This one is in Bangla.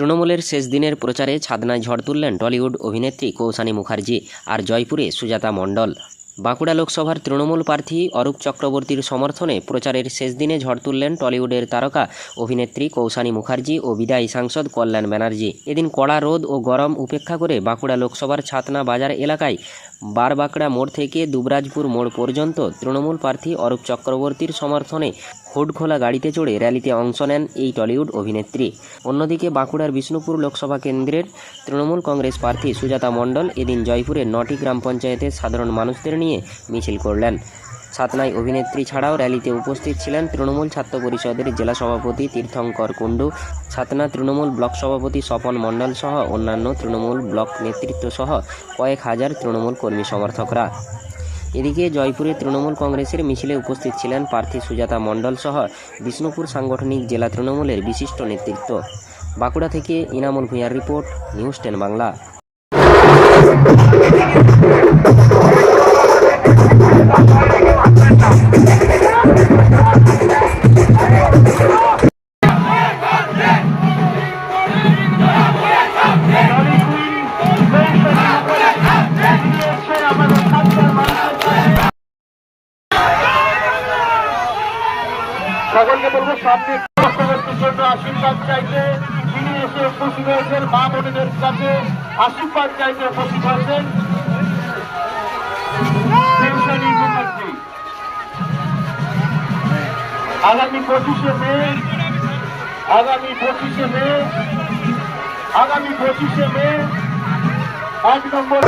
তৃণমূলের শেষ দিনের প্রচারে ছাদনায় ঝড় তুললেন টলিউড অভিনেত্রী কৌশানী মুখার্জি আর জয়পুরে সুজাতা মণ্ডল। বাঁকুড়া লোকসভার তৃণমূল প্রার্থী অরূপ চক্রবর্তীর সমর্থনে প্রচারের শেষ দিনে ঝড় তুললেন টলিউডের তারকা, অভিনেত্রী কৌশানী মুখার্জি ও বিদায়ী সাংসদ কল্যাণ ব্যানার্জি। এদিন কড়া রোদ ও গরম উপেক্ষা করে বাঁকুড়া লোকসভার ছাতনা বাজার এলাকায় বারবাঁকড়া মোড় থেকে দুবরাজপুর মোড় পর্যন্ত তৃণমূল প্রার্থী অরূপ চক্রবর্তীর সমর্থনে হুডখোলা গাড়িতে চড়ে র্যালিতে অংশ নেন এই টলিউড অভিনেত্রী। অন্যদিকে বাঁকুড়ার বিষ্ণুপুর লোকসভা কেন্দ্রের তৃণমূল কংগ্রেস প্রার্থী সুজাতা মণ্ডল এদিন জয়পুরের নটি গ্রাম পঞ্চায়েতের সাধারণ মানুষদের নিয়ে মিছিল করলেন। ছাতনায় অভিনেত্রী ছাড়াও র্যালিতে উপস্থিত ছিলেন তৃণমূল ছাত্র পরিষদের জেলা সভাপতি তীর্থঙ্কর কুণ্ডু ছাতনা তৃণমূল ব্লক সভাপতি স্বপন মণ্ডল সহ অন্যান্য তৃণমূল ব্লক নেতৃত্ব সহ কয়েক হাজার তৃণমূল কর্মী সমর্থকরা। এদিকে জয়পুরে তৃণমূল কংগ্রেসের মিছিলে উপস্থিত ছিলেন প্রার্থী সুজাতা মণ্ডল সহ বিষ্ণুপুর সাংগঠনিক জেলা তৃণমূলের বিশিষ্ট নেতৃত্ব। বাঁকুড়া থেকে ইনামুল ভূঁয়ার রিপোর্ট, নিউজ টেন বাংলা। সকলকে বলব সামনে জন্য আশীর্বাদ চাইতে তিনি এসে উপস্থিত হয়েছেন, মা বোনেদের কাছে আশীর্বাদ চাইতে উপস্থিত হয়েছেন। আগামী পঁচিশে মে, আগামী পঁচিশে মে, আগামী পঁচিশে মে, এক নম্বর